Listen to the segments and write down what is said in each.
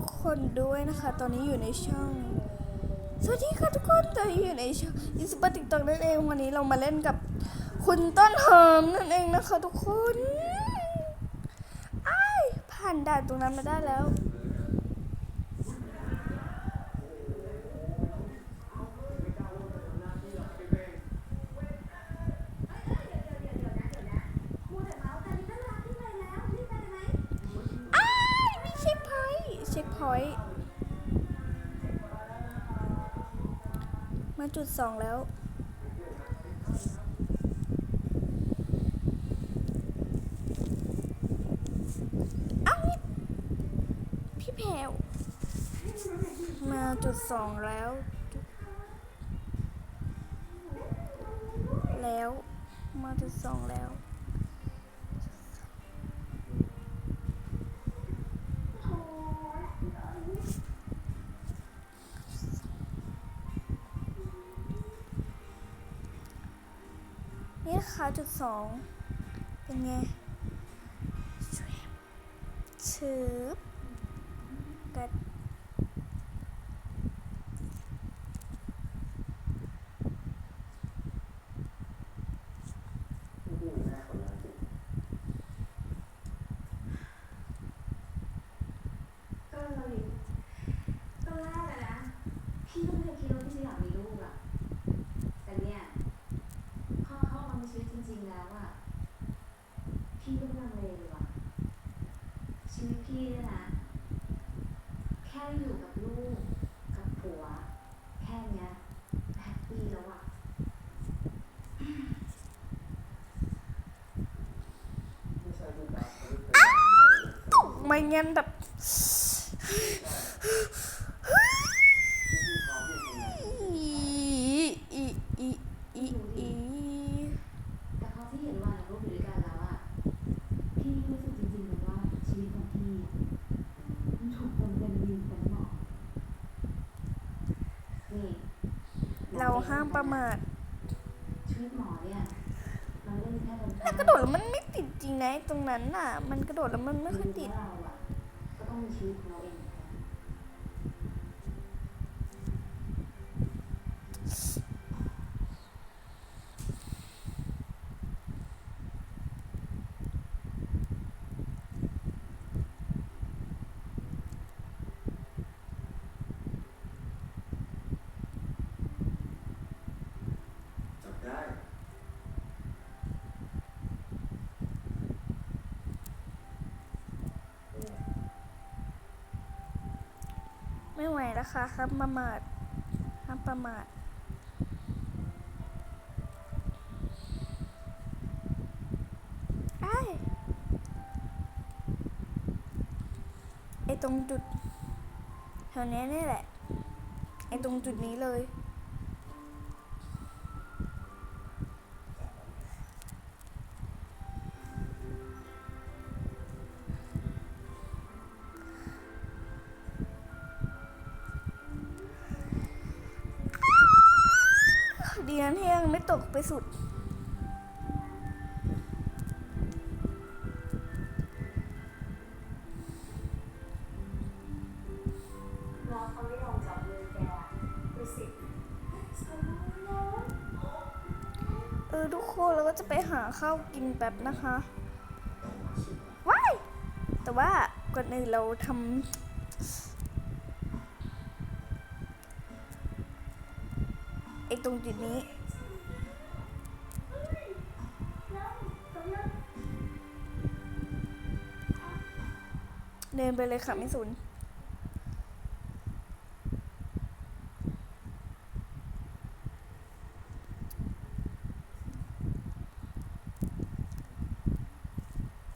ทุกคนด้วยนะคะ ตอนนี้อยู่ในช่อง สวัสดีค่ะทุกคนตอนนี้อยู่ในช่องยิสปติกตอกนั่นเองวันนี้เรามาเล่นกับ คุณต้นหอมนั่นเองนะคะ ทุกคนอ้ายผ่านด่านตรงนั้นมาได้แล้ว อยต์มาจุดสองแล้ว เอ้าพี่แพวมาจุดสองแล้ว แล้ว มาจุดสองแล้ว นี่นะคะจุดสองเป็นไงชืบกัดก็เราอยู่ตอนแรกอะนะ พี่ก็ไม่เคยคิดว่าพี่จะอยากมีลูกอะแต่เนี่ยพอเข้ามาในชีวิตจริง ๆ แล้วอะพี่ก็ไม่ลังเลเลยว่ะชีวิตพี่เนี่ยนะ แค่อยู่กับลูกกับผัว แค่เนี้ยแฮปปี้แล้วอะ ไม่งั้นแบบอีอีอีอีอี แต่พอพี่เห็นวันกับลูกอยู่ด้วยกันแล้วอะพี่รู้สึกจริงๆเลยว่าชีวิตของพี่อะมันถูกเติมเต็มดินเต็มหมอกนี่เราห้ามประมาทชีวิตหมอเนี่ยมันไม่ได้มีแค่คนไข้ถ้ากระโดดแล้วมันไม่ติดจริงนะไอ้ตรงนั้นน่ะ มันกระโดดแล้วมันไม่ค่อยติด เราอะก็ต้องมีชีวิตของเราเองเหมือนกัน จับได้ ไม่ไหวแล้วค่ะห้ามประมาทห้ามประมาทอ้ไอตรงจุดแถวนี้นี่แหละ ไอตรงจุดนี้เลย ดีนะที่ยังไม่ตกไปสุดเอแกดูสิสวยมากเออทุกคนเราก็จะไปหาข้าวกินแป๊บนะคะ ว้าย แต่ว่าก่อนอื่นเราทำ อ้ตรงจุดนี้ เดินไปเลยค่ะไม่สุน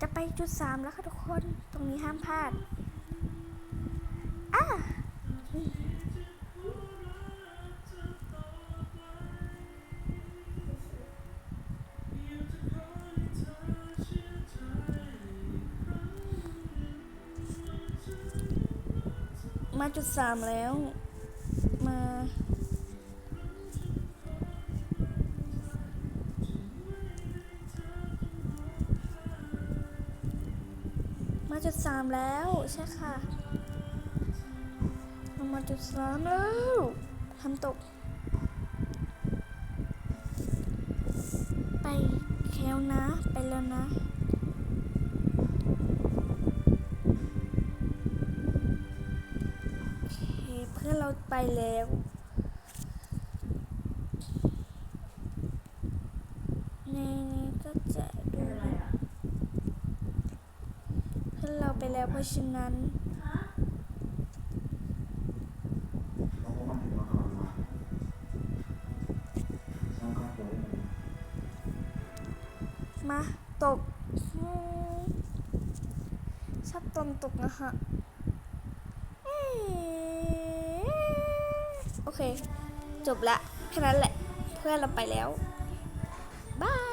จะไปจุดสามแล้วค่ะทุกคน ตรงนี้ห้ามพลาด อะ มาจุดสามแล้ว มา มาจุดสามแล้วใช่ค่ะมาจุดสามแล้วทำตก ไปแคลนะ ไปแล้วนะ พื่อนเราไปแล้ว ในนี้ก็จะดูเพื่อนเราไปแล้วเพราะฉะนั้นมาตก ชอบตอนตกนะฮะ โอเค จบละ แค่นั้นแหละ เพื่อนเราไปแล้ว บาย